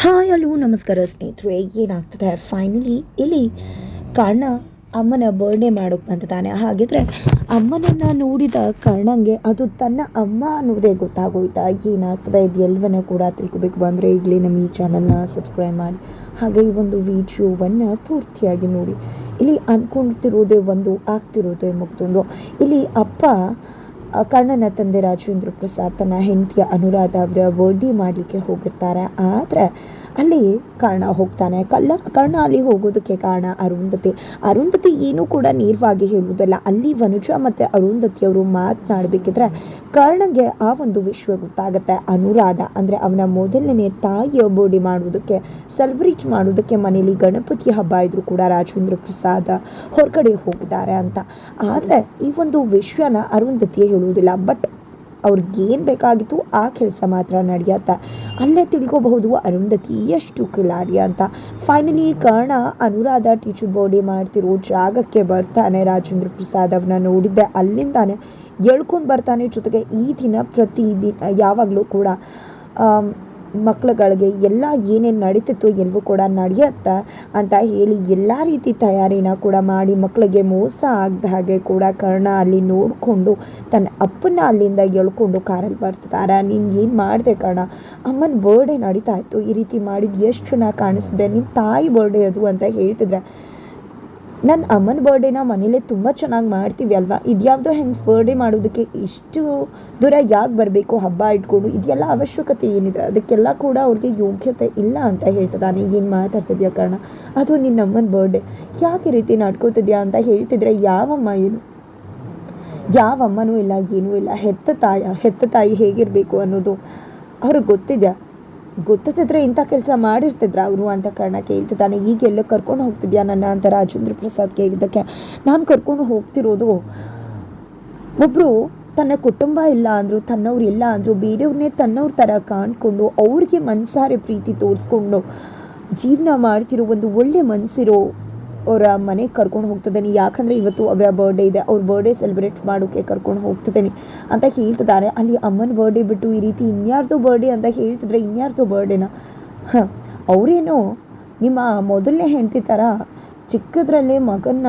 Hi hello ನಮಸ್ಕಾರ ಸ್ನೇಹಿತರೆ, ಏನಾಗ್ತದೆ? ಫೈನಲಿ ಇಲ್ಲಿ ಕರ್ಣ ಅಮ್ಮನ ಬರ್ಡೇ ಮಾಡೋಕೆ ಬಂದಿದ್ದಾನೆ. ಹಾಗಿದ್ರೆ ಅಮ್ಮನನ್ನು ನೋಡಿದ ಕಾರಣಂಗೆ ಅದು ತನ್ನ ಅಮ್ಮ ಅನ್ನೋದೇ ಗೊತ್ತಾಗೋಯ್ತಾ? ಏನಾಗ್ತದೆ? ಇದು ಎಲ್ಲವನ್ನ ಕೂಡ ತಿಳ್ಕೊಬೇಕು. ಬಂದರೆ ಈಗಲೇ ನಮ್ಮ ಈ ಚಾನಲ್ನ ಸಬ್ಸ್ಕ್ರೈಬ್ ಮಾಡಿ. ಹಾಗೆ ಈ ಒಂದು ವಿಡಿಯೋವನ್ನು ಪೂರ್ತಿಯಾಗಿ ನೋಡಿ. ಇಲ್ಲಿ ಅಂದ್ಕೊಳ್ತಿರೋದೇ ಒಂದು, ಆಗ್ತಿರೋದೇ ಮತ್ತೊಂದು. ಇಲ್ಲಿ ಅಪ್ಪ ಕರ್ಣನ ತಂದೆ ರಾಜೇಂದ್ರ ಪ್ರಸಾದ್ ತನ್ನ ಹೆಂಡತಿಯ ಅನುರಾಧ ಅವರ ಬರ್ಡಿ ಮಾಡಲಿಕ್ಕೆ ಹೋಗಿರ್ತಾರೆ. ಆದರೆ ಅಲ್ಲಿ ಕರ್ಣ ಹೋಗ್ತಾನೆ. ಕಲ್ಲ, ಕರ್ಣ ಅಲ್ಲಿ ಹೋಗೋದಕ್ಕೆ ಕಾರಣ ಅರುಂಧತಿ. ಅರುಂಧತಿ ಏನೂ ಕೂಡ ನೇರವಾಗಿ ಹೇಳುವುದಿಲ್ಲ. ಅಲ್ಲಿ ವನುಜ ಮತ್ತು ಅರುಂಧತಿಯವರು ಮಾತನಾಡಬೇಕಿದ್ರೆ ಕರ್ಣಗೆ ಆ ಒಂದು ವಿಶ್ವ ಗೊತ್ತಾಗುತ್ತೆ. ಅನುರಾಧ ಅಂದರೆ ಅವನ ಮೊದಲನೇ ತಾಯಿಯ ಬೋಡಿ ಮಾಡುವುದಕ್ಕೆ ಸೆಲೆಬ್ರೇಟ್ ಮಾಡೋದಕ್ಕೆ ಮನೆಯಲ್ಲಿ ಗಣಪತಿ ಹಬ್ಬ ಇದ್ರೂ ಕೂಡ ರಾಜೇಂದ್ರ ಪ್ರಸಾದ್ ಹೊರಗಡೆ ಹೋಗಿದ್ದಾರೆ ಅಂತ. ಆದರೆ ಈ ಒಂದು ವಿಷಯನ ಅರುಂಧತಿ ಹೇಳುವುದಿಲ್ಲ. ಬಟ್ ಅವ್ರಿಗೇನು ಬೇಕಾಗಿತ್ತು ಆ ಕೆಲಸ ಮಾತ್ರ ನಡೆಯತ್ತೆ. ಅಲ್ಲೇ ತಿಳ್ಕೊಬಹುದು ಅರುಂಧತಿ ಎಷ್ಟು ಕಿಲಾಡಿ ಅಂತ. ಫೈನಲಿ ಕರ್ಣ ಅನುರಾಧ ಟೀಚರ್ ಬೋಡಿ ಮಾಡ್ತಿರೋ ಜಾಗಕ್ಕೆ ಬರ್ತಾನೆ ರಾಜೇಂದ್ರ ಪ್ರಸಾದ್ ಅವನ್ನ ನೋಡಿದ್ದೆ. ಅಲ್ಲಿಂದಾನೆ ಎಳ್ಕೊಂಡು ಬರ್ತಾನೆ ಜೊತೆಗೆ ಈ ದಿನ ಪ್ರತಿ ದಿನ ಯಾವಾಗಲೂ ಕೂಡ. ಆಮ್, ಮಕ್ಳುಗಳಿಗೆ ಎಲ್ಲ ಏನೇನು ನಡೀತಿತ್ತು ಎಲ್ಲವೂ ಕೂಡ ನಡೆಯುತ್ತೆ ಅಂತ ಹೇಳಿ ಎಲ್ಲ ರೀತಿ ತಯಾರಿನ ಕೂಡ ಮಾಡಿ ಮಕ್ಕಳಿಗೆ ಮೋಸ ಆಗದ ಹಾಗೆ ಕೂಡ ಕರ್ಣ ಅಲ್ಲಿ ನೋಡಿಕೊಂಡು ತನ್ನ ಅಪ್ಪನ ಅಲ್ಲಿಂದ ಎಳ್ಕೊಂಡು ಕಾರಲ್ಲಿ ಬರ್ತಾರೆ ನೀನು ಏನು ಮಾಡಿದೆ ಕರ್ಣ? ಅಮ್ಮನ ಬರ್ಡೇ ನಡೀತಾ ಇತ್ತು. ಈ ರೀತಿ ಮಾಡಿದ್ದು ಎಷ್ಟು ಚೆನ್ನಾಗಿ ಕಾಣಿಸ್ತಿದೆ. ನಿನ್ನ ತಾಯಿ ಬರ್ಡೇ ಅದು ಅಂತ ಹೇಳ್ತಿದ್ರೆ ನನ್ನ ಅಮ್ಮನ ಬರ್ಡೇನ ಮನೇಲೆ ತುಂಬ ಚೆನ್ನಾಗಿ ಮಾಡ್ತೀವಿ ಅಲ್ವಾ? ಇದ್ಯಾವುದೋ ಹೆಂಗ್ಸ್ ಬರ್ಡೇ ಮಾಡೋದಕ್ಕೆ ಇಷ್ಟು ದೂರ ಯಾಕೆ ಬರಬೇಕು? ಹಬ್ಬ ಇಟ್ಕೊಂಡು ಇದೆಲ್ಲ ಅವಶ್ಯಕತೆ ಏನಿದೆ? ಅದಕ್ಕೆಲ್ಲ ಕೂಡ ಅವ್ರಿಗೆ ಯೋಗ್ಯತೆ ಇಲ್ಲ ಅಂತ ಹೇಳ್ತದಾನೆ ಏನು ಮಾತಾಡ್ತಿದ್ಯಾ ಕಾರಣ? ಅದು ನಿನ್ನ ಅಮ್ಮನ ಬರ್ಡೇ ಯಾಕೆ ರೀತಿ ನಡ್ಕೋತಿದ್ಯಾ ಅಂತ ಹೇಳ್ತಿದ್ರೆ ಯಾವಮ್ಮ ಏನು? ಯಾವ ಅಮ್ಮನೂ ಇಲ್ಲ, ಏನೂ ಇಲ್ಲ. ಹೆತ್ತ ತಾಯ, ಹೆತ್ತ ತಾಯಿ ಹೇಗಿರಬೇಕು ಅನ್ನೋದು ಅವ್ರಿಗೆ ಗೊತ್ತಿದ್ಯಾ? ಗೊತ್ತಿದ್ರೆ ಇಂಥ ಕೆಲಸ ಮಾಡಿರ್ತಿದ್ರ ಅವರು ಅಂತ ಕಾರಣ ಕೇಳ್ತಿದ್ದಾನೆ ಈಗ ಎಲ್ಲ ಕರ್ಕೊಂಡು ಹೋಗ್ತಿದ್ಯಾ ನನ್ನ ಅಂತ ರಾಜೇಂದ್ರ ಪ್ರಸಾದ್ ಕೇಳಿದ್ದಕ್ಕೆ? ನಾನು ಕರ್ಕೊಂಡು ಹೋಗ್ತಿರೋದು. ಒಬ್ಬರು ತನ್ನ ಕುಟುಂಬ ಇಲ್ಲ ಅಂದರು, ತನ್ನವ್ರು ಇಲ್ಲ ಅಂದರು ಬೇರೆಯವ್ರನ್ನೇ ತನ್ನವ್ರ ಥರ ಕಾಣ್ಕೊಂಡು, ಅವ್ರಿಗೆ ಮನಸಾರೆ ಪ್ರೀತಿ ತೋರಿಸ್ಕೊಂಡು ಜೀವನ ಮಾಡ್ತಿರೋ ಒಂದು ಒಳ್ಳೆ ಮನಸ್ಸಿರೋ ಅವರ ಮನೆಗೆ ಕರ್ಕೊಂಡು ಹೋಗ್ತಿದ್ದೇನೆ. ಯಾಕಂದರೆ ಇವತ್ತು ಅವರ ಬರ್ಡೇ ಇದೆ. ಅವ್ರ ಬರ್ಡೇ ಸೆಲೆಬ್ರೇಟ್ ಮಾಡೋಕ್ಕೆ ಕರ್ಕೊಂಡು ಹೋಗ್ತಿದ್ದೇನೆ ಅಂತ ಹೇಳ್ತಿದ್ದಾರೆ. ಅಲ್ಲಿ ಅಮ್ಮನ ಬರ್ಡೇ ಬಿಟ್ಟು ಈ ರೀತಿ ಇನ್ಯಾರ್ದು ಬರ್ಡೇ ಅಂತ ಹೇಳ್ತಿದ್ರೆ ಇನ್ಯಾರ್ದು ಬರ್ಡೇನ ಹಾಂ, ಅವರೇನೋ ನಿಮ್ಮ ಮೊದಲನೇ ಹೆಂಡತಿ ಥರ ಚಿಕ್ಕದ್ರಲ್ಲೇ ಮಗನ್ನ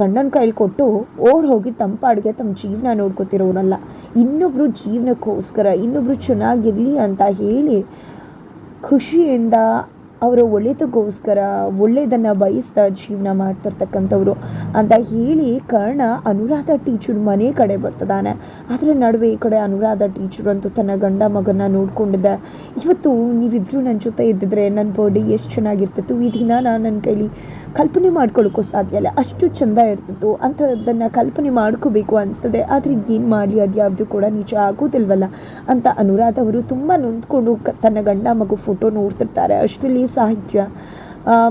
ಗಂಡನ ಕೈಲಿ ಕೊಟ್ಟು ಓಡ್ ಹೋಗಿ ತಂಪಾಡಿಗೆ ತಮ್ಮ ಜೀವನ ನೋಡ್ಕೊತಿರೋರಲ್ಲ. ಇನ್ನೊಬ್ರು ಜೀವನಕ್ಕೋಸ್ಕರ, ಇನ್ನೊಬ್ರು ಚೆನ್ನಾಗಿರಲಿ ಅಂತ ಹೇಳಿ ಖುಷಿಯಿಂದ ಅವರ ಒಳ್ಳೆದಕ್ಕೋಸ್ಕರ ಒಳ್ಳೆಯದನ್ನು ಬಯಸ್ತಾ ಜೀವನ ಮಾಡ್ತಿರ್ತಕ್ಕಂಥವ್ರು ಅಂತ ಹೇಳಿ ಕರ್ಣ ಅನುರಾಧ ಟೀಚರ್ ಮನೆ ಕಡೆ ಬರ್ತದಾನೆ ಅದರ ನಡುವೆ ಈ ಕಡೆ ಅನುರಾಧ ಟೀಚರ್ ಅಂತೂ ತನ್ನ ಗಂಡ ಮಗನ ನೋಡ್ಕೊಂಡಿದ್ದೆ. ಇವತ್ತು ನೀವಿಬ್ಬರು ನನ್ನ ಜೊತೆ ಇದ್ದಿದ್ರೆ ನನ್ನ ಬಾಡಿ ಎಷ್ಟು ಚೆನ್ನಾಗಿರ್ತಿತ್ತು? ಈ ದಿನ ನಾನು ನನ್ನ ಕೈಲಿ ಕಲ್ಪನೆ ಮಾಡ್ಕೊಳ್ಳೋಕ್ಕೂ ಸಾಧ್ಯ ಇಲ್ಲ. ಅಷ್ಟು ಚೆಂದ ಇರ್ತಿತ್ತು. ಅಂಥದ್ದನ್ನು ಕಲ್ಪನೆ ಮಾಡ್ಕೋಬೇಕು ಅನಿಸ್ತದೆ. ಆದರೆ ಏನು ಮಾಡಲಿ? ಅದು ಯಾವುದು ಕೂಡ ನಿಜ ಆಗೋದಿಲ್ವಲ್ಲ ಅಂತ ಅನುರಾಧ ಅವರು ತುಂಬ ನೊಂದ್ಕೊಂಡು ತನ್ನ ಗಂಡ ಮಗು ಫೋಟೋ ನೋಡ್ತಿರ್ತಾರೆ. ಅಷ್ಟರಲ್ಲಿ ಸಾಹಿತ್ಯ ಆ,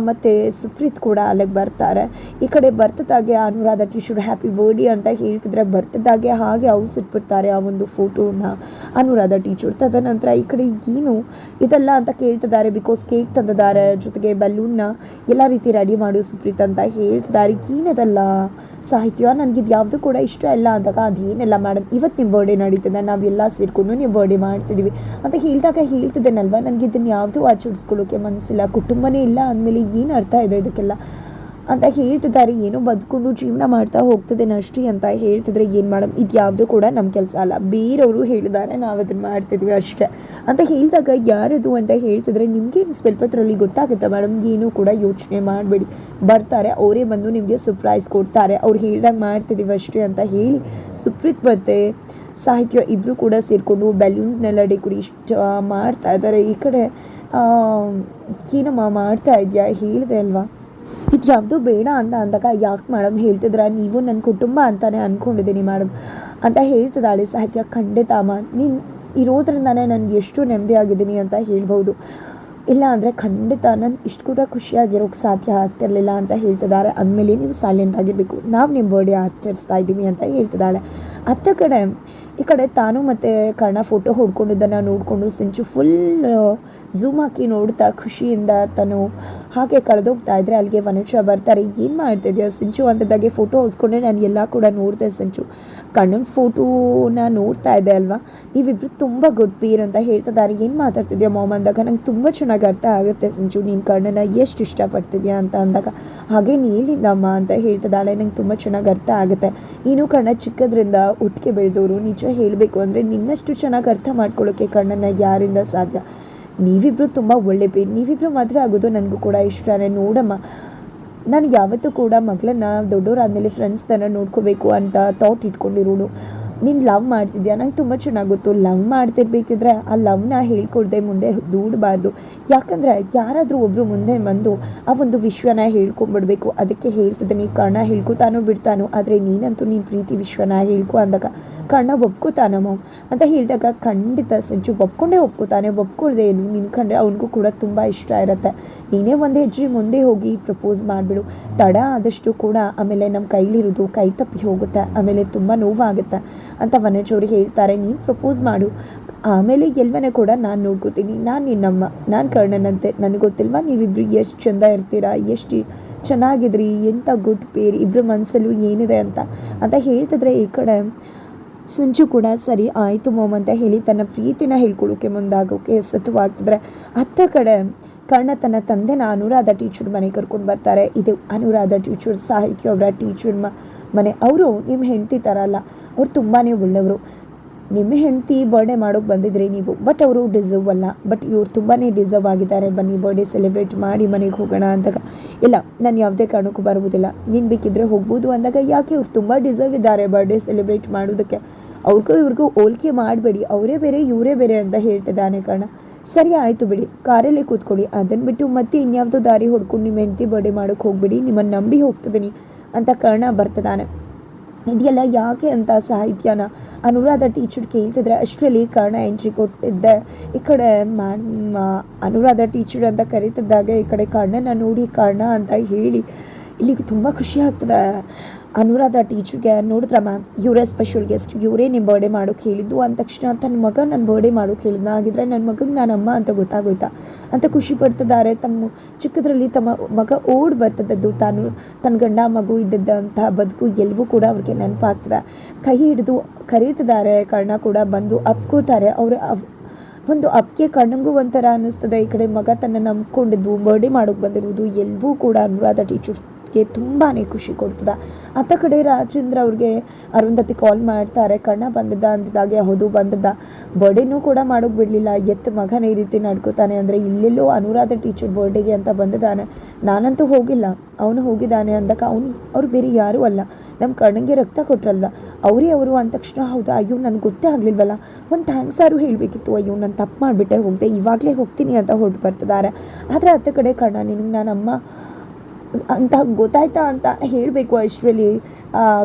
ಮತ್ತೆ ಸುಪ್ರೀತ್ ಕೂಡ ಅಲ್ಲಿಗೆ ಬರ್ತಾರೆ. ಈ ಕಡೆ ಬರ್ತದಾಗೆ ಅನುರಾಧ ಟೀಚರ್ ಹ್ಯಾಪಿ ಬರ್ಡಿ ಅಂತ ಹೇಳ್ತಿದ್ರೆ ಬರ್ತದಾಗೆ ಹಾಗೆ ಔಸಿಟ್ಬಿಡ್ತಾರೆ ಆ ಒಂದು ಫೋಟೋನ ಅನುರಾಧ ಟೀಚರ್ ತದನಂತರ ಈ ಕಡೆ ಏನು ಇದೆಲ್ಲ ಅಂತ ಕೇಳ್ತಿದ್ದಾರೆ ಬಿಕಾಸ್ ಕೇಕ್ ತಂದಿದ್ದಾರೆ. ಜೊತೆಗೆ ಬಲೂನ್ನ ಎಲ್ಲ ರೀತಿ ರೆಡಿ ಮಾಡು ಸುಪ್ರೀತ್ ಅಂತ ಹೇಳ್ತಿದ್ದಾರೆ. ಏನದಲ್ಲ ಸಾಹಿತ್ಯ ಇದು ಯಾವುದು ಕೂಡ ಇಷ್ಟ ಇಲ್ಲ ಅಂದಾಗ ಅದೇನೆಲ್ಲ ಮೇಡಮ್ ಇವತ್ತು ನಿಮ್ಮ ಬರ್ಡೇ ನಡೀತದೆ. ನಾವೆಲ್ಲ ಸೇರಿಕೊಂಡು ನೀವು ಬರ್ಡೇ ಮಾಡ್ತಿದ್ದೀವಿ ಅಂತ ಹೇಳಿದಾಗ ಹೇಳ್ತಿದ್ದೇನಲ್ವ? ನನಗೆ ಇದನ್ನು ಯಾವುದೂ ಆಚರಿಸ್ಕೊಳ್ಳೋಕ್ಕೆ ಮನಸ್ಸಿಲ್ಲ ಕುಟುಂಬನೇ ಇಲ್ಲ ಅಂದಮೇಲೆ ಏನು ಅರ್ಥ ಇದೆ ಇದಕ್ಕೆಲ್ಲ? ಅಂತ ಹೇಳ್ತಿದ್ದಾರೆ. ಏನೋ ಬದುಕೊಂಡು ಜೀವನ ಮಾಡ್ತಾ ಹೋಗ್ತದೆ ಅಷ್ಟೇ ಅಂತ ಹೇಳ್ತಿದ್ರೆ ಏನು ಮಾಡಮ್ ಇದು ಯಾವುದೂ ಕೂಡ ನಮ್ಮ ಕೆಲಸ ಅಲ್ಲ. ಬೇರೆಯವರು ಹೇಳಿದ್ದಾರೆ ನಾವು ಅದನ್ನು ಮಾಡ್ತಿದ್ವಿ ಅಷ್ಟೇ. ಅಂತ ಹೇಳಿದಾಗ ಯಾರದು ಅಂತ ಹೇಳ್ತಿದ್ರೆ ನಿಮಗೆ ಸ್ವಲ್ಪದ್ರಲ್ಲಿ ಗೊತ್ತಾಗುತ್ತೆ ಮೇಡಮ್ ಏನೂ ಕೂಡ ಯೋಚನೆ ಮಾಡಬೇಡಿ. ಬರ್ತಾರೆ, ಅವರೇ ಬಂದು ನಿಮಗೆ ಸರ್ಪ್ರೈಸ್ ಕೊಡ್ತಾರೆ. ಅವ್ರು ಹೇಳ್ದಾಗ ಮಾಡ್ತಿದ್ದೀವಿ ಅಷ್ಟೇ ಅಂತ ಹೇಳಿ ಸುಪ್ರೀತ್ ಮತ್ತೆ ಸಾಹಿತ್ಯ ಇಬ್ಬರು ಕೂಡ ಸೇರಿಕೊಂಡು ಬೆಲೂನ್ಸ್ನೆಲ್ಲ ಡೆಕೋರೇಟ್ ಮಾಡ್ತಾ ಇದ್ದಾರೆ ಈ ಕಡೆ ಏನಮ್ಮ ಮಾಡ್ತಾ ಇದೆಯಾ? ಹೇಳಿದೆ ಅಲ್ವಾ? ಇದು ಯಾವುದೂ ಬೇಡ ಅಂತ ಅಂದಾಗ ಯಾಕೆ ಮೇಡಮ್ ಹೇಳ್ತಿದ್ರ? ನೀವು ನನ್ನ ಕುಟುಂಬ ಅಂತಾನೆ ಅಂದ್ಕೊಂಡಿದ್ದೀನಿ ಮೇಡಮ್ ಅಂತ ಹೇಳ್ತಿದ್ದಾಳೆ ಸಾಹಿತ್ಯ ಖಂಡಿತ ಅಮ್ಮ. ನೀನು ಇರೋದ್ರಿಂದಾನೆ ನನಗೆ ಎಷ್ಟು ನೆಮ್ಮದಿ ಆಗಿದ್ದೀನಿ ಅಂತ ಹೇಳ್ಬೋದು ಇಲ್ಲ ಅಂದರೆ ಖಂಡಿತ ನಾನು ಇಷ್ಟು ಕೂಡ ಖುಷಿಯಾಗಿರೋಕ್ಕೆ ಸಾಧ್ಯ ಆಗ್ತಿರಲಿಲ್ಲ ಅಂತ ಹೇಳ್ತಿದ್ದಾರೆ. ಅಂದಮೇಲೆ ನೀವು ಸೈಲೆಂಟ್ ಆಗಿರಬೇಕು. ನಾವು ನಿಮ್ಮ ಬರ್ಡೇ ಆಚರಿಸ್ತಾ ಇದ್ದೀವಿ ಅಂತ ಹೇಳ್ತಿದ್ದಾಳೆ. ಅತ್ತ ಕಡೆ ಈ ಕಡೆ ತಾನು ಮತ್ತು ಕರ್ಣ ಫೋಟೋ ಹೊಡ್ಕೊಂಡಿದ್ದನ್ನು ನೋಡಿಕೊಂಡು ಸಿಂಚು ಫುಲ್ ಝೂಮ್ ಹಾಕಿ ನೋಡ್ತಾ ಖುಷಿಯಿಂದ ತನು ಹಾಗೆ ಕಳೆದೋಗ್ತಾ ಇದ್ರೆ ಅಲ್ಲಿಗೆ ವನುಷ ಬರ್ತಾರೆ. ಏನು ಮಾಡ್ತಿದ್ಯಾ ಸಿಂಚು ಅಂತದಾಗೆ ಫೋಟೋ ಹೊಸ್ಕೊಂಡೆ. ನಾನು ಎಲ್ಲ ಕೂಡ ನೋಡಿದೆ ಸಿಂಚು. ಕಣ್ಣನ ಫೋಟೋನ ನೋಡ್ತಾ ಇದ್ದೆ ಅಲ್ವಾ? ನೀವಿಬ್ರು ತುಂಬ ಗುಡ್ ಪೀರ್ ಅಂತ ಹೇಳ್ತಿದ್ದಾರೆ. ಏನು ಮಾತಾಡ್ತಿದ್ಯಾ ಮಾಮ್ ಅಂದಾಗ? ನಂಗೆ ತುಂಬ ಚೆನ್ನಾಗಿ ಅರ್ಥ ಆಗುತ್ತೆ ಸಿಂಚು. ನೀನು ಕಣ್ಣನ ಎಷ್ಟು ಇಷ್ಟಪಡ್ತಿದ್ಯಾ ಅಂತ ಅಂದಾಗ. ಹಾಗೆ ನೀಲಿಂದಮ್ಮ ಅಂತ ಹೇಳ್ತಿದ್ದಾಳೆ. ನಂಗೆ ತುಂಬ ಚೆನ್ನಾಗಿ ಅರ್ಥ ಆಗುತ್ತೆ. ನೀನು ಕಣ್ಣ ಚಿಕ್ಕದ್ರಿಂದ ಒಟ್ಟಿಗೆ ಬೆಳೆದವರು ನಿಜ ಹೇಳಬೇಕು ಅಂದರೆ ನಿನ್ನಷ್ಟು ಚೆನ್ನಾಗಿ ಅರ್ಥ ಮಾಡ್ಕೊಳ್ಳೋಕ್ಕೆ ಕಣ್ಣನ್ನು ಯಾರಿಂದ ಸಾಧ್ಯ? ನೀವಿಬ್ಬರು ತುಂಬ ಒಳ್ಳೆ ಪೇ ನೀವಿಬ್ಬರು ಮದುವೆ ಆಗೋದು ನನಗೂ ಕೂಡ ಇಷ್ಟನೇ ನೋಡಮ್ಮ, ನಾನು ಯಾವತ್ತೂ ಕೂಡ ಮಗಳನ್ನ ದೊಡ್ಡವರಾದ್ಮೇಲೆ ಫ್ರೆಂಡ್ಸ್ ಥರ ನೋಡ್ಕೋಬೇಕು ಅಂತ ಥಾಟ್ ಇಟ್ಕೊಂಡಿರೋನು ನೀನು ಲವ್ ಮಾಡ್ತಿದ್ಯಾ? ನಂಗೆ ತುಂಬ ಚೆನ್ನಾಗಿ ಗೊತ್ತು. ಲವ್ ಮಾಡ್ತಿರ್ಬೇಕಿದ್ರೆ ಆ ಲವ್ನ ಹೇಳ್ಕೊಳ್ದೆ ಮುಂದೆ ದೂಡಬಾರ್ದು. ಯಾಕಂದರೆ ಯಾರಾದರೂ ಒಬ್ಬರು ಮುಂದೆ ಬಂದು ಆ ಒಂದು ವಿಶ್ವನ ಹೇಳ್ಕೊಂಬಿಡ್ಬೇಕು. ಅದಕ್ಕೆ ಹೇಳ್ತಿದ್ದೀನಿ ಕರ್ಣ ಹೇಳ್ಕೊತಾನೋ ಬಿಡ್ತಾನೋ, ಆದರೆ ನೀನಂತೂ ನೀನು ಪ್ರೀತಿ ವಿಶ್ವನ ಹೇಳ್ಕೊ ಅಂದಾಗ ಕರ್ಣ ಒಪ್ಕೋತಾನಮ್ಮ ಅಂತ ಹೇಳಿದಾಗ ಖಂಡಿತ ಸಂಚು ಒಪ್ಕೊಂಡೇ ಒಪ್ಕೋತಾನೆ. ಒಪ್ಕೊಳ್ದೆ ನಿನ್ನ ಕಂಡ್ರೆ ಅವನಿಗೂ ಕೂಡ ತುಂಬ ಇಷ್ಟ ಇರುತ್ತೆ. ನೀನೇ ಒಂದು ಹೆಜ್ಜೆ ಮುಂದೆ ಹೋಗಿ ಪ್ರಪೋಸ್ ಮಾಡಿಬಿಡು. ತಡ ಆದಷ್ಟು ಕೂಡ ಆಮೇಲೆ ನಮ್ಮ ಕೈಲಿರೋದು ಕೈ ತಪ್ಪಿ ಹೋಗುತ್ತೆ. ಆಮೇಲೆ ತುಂಬ ನೋವಾಗುತ್ತೆ. ಅಂತ ವನಜೋಡಿ ಹೇಳ್ತಾರೆ, ನೀನು ಪ್ರಪೋಸ್ ಮಾಡು. ಆಮೇಲೆ ಗೆಲ್ವನೆ ಕೂಡ ನಾನು ನೋಡ್ಕೋತೀನಿ. ನಾನು ನಿನ್ನಮ್ಮ ನಾನು ಕರ್ಣನಂತೆ. ನನಗೆ ಗೊತ್ತಿಲ್ವಾ ನೀವಿಬ್ರು ಎಷ್ಟು ಚಂದ ಇರ್ತೀರಾ, ಎಷ್ಟು ಚೆನ್ನಾಗಿದ್ರಿ ಎಂಥ ಗುಡ್ ಪೇರ್ ಇಬ್ಬರ ಮನಸ್ಸಲ್ಲೂ ಏನಿದೆ ಅಂತ. ಅಂತ ಹೇಳ್ತಿದ್ರೆ, ಈ ಕಡೆ ಸಂಜು ಕೂಡ, ಸರಿ, ಆಯಿತು ಮೋಮ್, ಅಂತ ಹೇಳಿ ತನ್ನ ಪ್ರೀತಿನ ಹೇಳ್ಕೊಳ್ಳೋಕೆ ಮುಂದಾಗೋಕೆ ಸತ್ವಾಗ್ತಿದ್ರೆ ಅತ್ತ ಕಡೆ ಕರ್ಣ ತನ್ನ ತಂದೆನ ಅನುರಾಧ ಟೀಚರ್ ಮನೆಗೆ ಕರ್ಕೊಂಡು ಬರ್ತಾರೆ. ಇದು ಅನುರಾಧ ಟೀಚರ್ ಸಾಹಿತ್ಯ ಅವರ ಟೀಚರ್ ಮ, ಮನೆ. ಅವರು ನಿಮ್ಮ ಹೆಂಡತಿ ಥರ ಅಲ್ಲ. ಅವ್ರು ತುಂಬಾ ಒಳ್ಳೆಯವರು. ನಿಮ್ಮ ಹೆಂಡತಿ ಬರ್ಡೇ ಮಾಡೋಕೆ ಬಂದಿದ್ರಿ ನೀವು ಬಟ್ ಅವರು ಡಿಸರ್ವ್ ಅಲ್ಲ. ಬಟ್ ಇವ್ರು ತುಂಬಾ ಡಿಸರ್ವ್ ಆಗಿದ್ದಾರೆ. ಬನ್ನಿ ಬರ್ಡೇ ಸೆಲೆಬ್ರೇಟ್ ಮಾಡಿ ಮನೆಗೆ ಹೋಗೋಣ ಅಂದಾಗ. ಇಲ್ಲ, ನಾನು ಯಾವುದೇ ಕಾರಣಕ್ಕೂ ಬರುವುದಿಲ್ಲ. ನೀನು ಬೇಕಿದ್ರೆ ಹೋಗ್ಬೋದು ಅಂದಾಗ ಯಾಕೆ ಇವ್ರು ತುಂಬ ಡಿಸರ್ವ್ ಇದ್ದಾರೆ ಬರ್ಡೇ ಸೆಲೆಬ್ರೇಟ್ ಮಾಡೋದಕ್ಕೆ ಅವ್ರಿಗೂ ಇವ್ರಿಗೂ ಹೋಲಿಕೆ ಮಾಡಬೇಡಿ. ಅವರೇ ಬೇರೆ, ಇವರೇ ಬೇರೆ ಅಂತ ಹೇಳ್ತಿದ್ದಾನೆ ಕಣ ಸರಿ, ಆಯಿತು ಬಿಡಿ. ಕಾರಲ್ಲೇ ಕೂತ್ಕೊಳ್ಳಿ. ಅದನ್ನು ಬಿಟ್ಟು ಮತ್ತೆ ಇನ್ಯಾವುದೋ ದಾರಿ ಹೊಡ್ಕೊಂಡು ನಿಮ್ಮ ಹೆಂಡತಿ ಬರ್ಡೆ ಮಾಡೋಕ್ಕೆ ಹೋಗ್ಬಿಡಿ. ನಿಮ್ಮನ್ನು ನಂಬಿ ಹೋಗ್ತಿದ್ದೀನಿ ಅಂತ ಕರ್ಣ ಬರ್ತದಾನೆ. ಇದೆಲ್ಲ ಯಾಕೆ ಅಂತ ಸಾಹಿತ್ಯನ ಅನುರಾಧ ಟೀಚರ್ ಕೇಳ್ತಿದ್ರೆ ಅಷ್ಟರಲ್ಲಿ ಕರ್ಣ ಎಂಟ್ರಿ ಕೊಟ್ಟಿದ್ದೆ. ಈ ಕಡೆ ಮ್ಯಾಮ್ ಅನುರಾಧ ಟೀಚರ್ ಅಂತ ಕರೀತಿದ್ದಾಗ ಈ ಕಡೆ ಕರ್ಣನ ನೋಡಿ ಕರ್ಣ ಅಂತ ಹೇಳಿ ಇಲ್ಲಿಗೆ ತುಂಬ ಖುಷಿ ಆಗ್ತದೆ. ಅನುರಾಧ ಟೀಚರ್ಗೆ ನೋಡಿದ್ರ ಮ್ಯಾಮ್? ಇವರೇ ಸ್ಪೆಷಲ್ ಗೆಸ್ಟ್ ಇವರೇ ನಿಮ್ಮ ಬರ್ಡೇ ಮಾಡೋಕೆ ಹೇಳಿದ್ದು. ಅಂದ ತಕ್ಷಣ ತನ್ನ ಮಗ ನನ್ನ ಬರ್ಡೇ ಮಾಡೋಕೆ ಹೇಳಿದ್ನ. ಹಾಗಿದ್ರೆ ನನ್ನ ಮಗಗೆ ನಾನು ಅಮ್ಮ ಅಂತ ಗೊತ್ತಾಗೋಯ್ತಾ? ಅಂತ ಖುಷಿ ಪಡ್ತಿದ್ದಾರೆ. ತಮ್ಮ ಚಿಕ್ಕದ್ರಲ್ಲಿ ತಮ್ಮ ಮಗ ಓಡ್ ಬರ್ತದದ್ದು. ತಾನು ತನ್ನ ಗಂಡ ಮಗು ಇದ್ದಂತಹ ಬದುಕು ಎಲ್ಲವೂ ಕೂಡ ಅವ್ರಿಗೆ ನೆನಪಾಗ್ತದೆ. ಕೈ ಹಿಡಿದು ಕರೀತಿದ್ದಾರೆ. ಕರ್ಣ ಕೂಡ ಬಂದು ಅಪ್ಕೋತಾರೆ. ಅವರು ಒಂದು ಅಪ್ಗೆ ಕಣ್ಣಂಗೂ ಒಂಥರ ಅನ್ನಿಸ್ತದೆ. ಈ ಕಡೆ ಮಗ ತನ್ನ ನಂಬ್ಕೊಂಡಿದ್ದು ಬರ್ಡೇ ಮಾಡೋಕೆ ಬಂದಿರುವುದು ಎಲ್ಲವೂ ಕೂಡ ಅನುರಾಧ ಟೀಚರ್ಗೆ ತುಂಬಾ ಖುಷಿ ಕೊಡ್ತದೆ. ಅತ್ತ ಕಡೆ ರಾಜೇಂದ್ರ ಅವ್ರಿಗೆ ಅರುಂಧತಿ ಕಾಲ್ ಮಾಡ್ತಾರೆ, ಕಣ್ಣ ಬಂದಿದ್ದ ಅಂದಿದ್ದಾಗೆ, ಹೌದು ಬಂದಿದ್ದ ಬರ್ಡೇನೂ ಕೂಡ ಮಾಡೋಕೆ ಬಿಡಲಿಲ್ಲ. ಎತ್ತು ಮಗನ ಈ ರೀತಿ ನಡ್ಕೋತಾನೆ ಅಂದರೆ, ಇಲ್ಲೆಲ್ಲೋ ಅನುರಾಧ ಟೀಚರ್ ಬರ್ಡೇಗೆ ಅಂತ ಬಂದಿದ್ದಾನೆ ನಾನಂತೂ ಹೋಗಿಲ್ಲ. ಅವನು ಹೋಗಿದ್ದಾನೆ ಅಂದಾಗ ಅವನು, ಅವ್ರು ಬೇರೆ ಯಾರೂ ಅಲ್ಲ. ನಮ್ಮ ಕಣ್ಣಂಗೆ ರಕ್ತ ಕೊಟ್ರಲ್ವ? ಅವರೇ ಅವರು ಅಂದ ತಕ್ಷಣ, ಹೌದಾ, ಅಯ್ಯೋ, ನನಗೆ ಗೊತ್ತೇ ಆಗಲಿಲ್ವಲ್ಲ? ಒಂದು ಥ್ಯಾಂಕ್ಸ್ ಆರು ಹೇಳಬೇಕಿತ್ತು. ಅಯ್ಯೋ, ನಾನು ತಪ್ಪು ಮಾಡಿಬಿಟ್ಟೆ, ಹೋಗಿದೆ. ಇವಾಗಲೇ ಹೋಗ್ತೀನಿ ಅಂತ ಹೊರಟು ಬರ್ತಿದ್ದಾರೆ. ಆದರೆ ಅತ್ತ ಕಡೆ, ಕಣ್ಣ, ನಿನಗೆ ನಾನು ಅಮ್ಮ ಅಂತ ಗೊತ್ತಾಯ್ತಾ ಅಂತ ಹೇಳಬೇಕು ಐಶ್ವರ್ಯ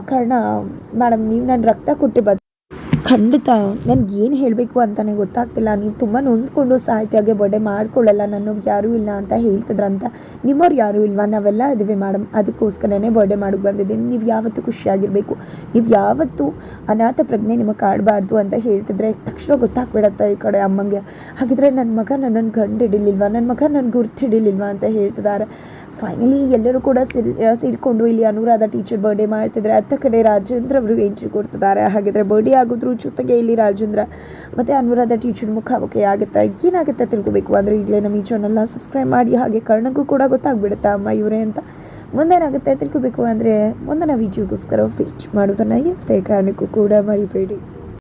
ಕರ್ಣ ಮೇಡಮ್ ನೀವು ನನ್ನ ರಕ್ತ ಕೊಟ್ಟು ಬದ್ ಖಂಡಿತ. ನನಗೆ ಏನು ಹೇಳಬೇಕು ಅಂತಲೇ ಗೊತ್ತಾಗ್ತಿಲ್ಲ. ನೀವು ತುಂಬ ನೊಂದ್ಕೊಂಡು ಸಾಹಿತ್ಯಗೆ ಬರ್ಡೇ ಮಾಡ್ಕೊಳ್ಳಲ್ಲ. ನನಗೆ ಯಾರೂ ಇಲ್ಲ ಅಂತ ಹೇಳ್ತಿದ್ರಂತ. ನಿಮ್ಮವ್ರು ಯಾರೂ ಇಲ್ವಾ? ನಾವೆಲ್ಲ ಇದ್ದೀವಿ ಮೇಡಮ್. ಅದಕ್ಕೋಸ್ಕರನೇ ಬರ್ಡೇ ಮಾಡೋಕ್ಕೆ ಬಂದಿದ್ದೀನಿ. ನೀವು ಯಾವತ್ತೂ ಖುಷಿಯಾಗಿರಬೇಕು. ನೀವು ಯಾವತ್ತೂ ಅನಾಥ ಪ್ರಜ್ಞೆ ನಿಮಗೆ ಕಾಡಬಾರ್ದು ಅಂತ ಹೇಳ್ತಿದ್ರೆ ತಕ್ಷಣ ಗೊತ್ತಾಗ್ಬಿಡತ್ತೆ ಈ ಕಡೆ ಅಮ್ಮಂಗೆ. ಹಾಗಿದ್ರೆ ನನ್ನ ಮಗ ನನ್ನನ್ನು ಗಂಡು ಹಿಡಿಲಿಲ್ವಾ? ನನ್ನ ಮಗ ನನ್ನ ಗುರ್ತು ಹಿಡಿಲಿಲ್ವ ಅಂತ ಹೇಳ್ತಿದ್ದಾರೆ. ಫೈನಲಿ ಎಲ್ಲರೂ ಕೂಡ ಸಿಲ್ ಸೇರಿಕೊಂಡು ಇಲ್ಲಿ ಅನುರಾಧ ಟೀಚರ್ ಬರ್ಡೇ ಮಾಡ್ತಿದ್ರೆ. ಅತ್ತ ಕಡೆ ರಾಜೇಂದ್ರ ಅವರು ಎಂಟ್ರಿ ಕೊಡ್ತಿದ್ದಾರೆ. ಹಾಗಿದ್ರೆ ಬರ್ಡೇ ಆಗೋದ್ರ ಜೊತೆಗೆ ಇಲ್ಲಿ ರಾಜೇಂದ್ರ ಮತ್ತು ಅನುರಾಧ ಟೀಚರ್ ಮುಖಾಮುಖಿ ಆಗುತ್ತಾ? ಏನಾಗುತ್ತೆ ತಿಳ್ಕೊಬೇಕು? ಅಂದರೆ ಈಗಲೇ ನಮ್ಮ ಈ ಚಾನಲ್ನ ಸಬ್ಸ್ಕ್ರೈಬ್ ಮಾಡಿ, ಹಾಗೆ ಕರ್ಣಕ್ಕೂ ಕೂಡ ಗೊತ್ತಾಗ್ಬಿಡುತ್ತಾ ಅಮ್ಮ ಇವರೇ ಅಂತ? ಮುಂದೇನಾಗುತ್ತೆ ತಿಳ್ಕೊಬೇಕು ಅಂದರೆ ಮುಂದಿನ ವಿಡಿಯೋಗೋಸ್ಕರ ಫೀಚ್ ಮಾಡೋದನ್ನು ಎತ್ತೆ ಕಾರಣಕ್ಕೂ ಕೂಡ ಮರಿಬೇಡಿ.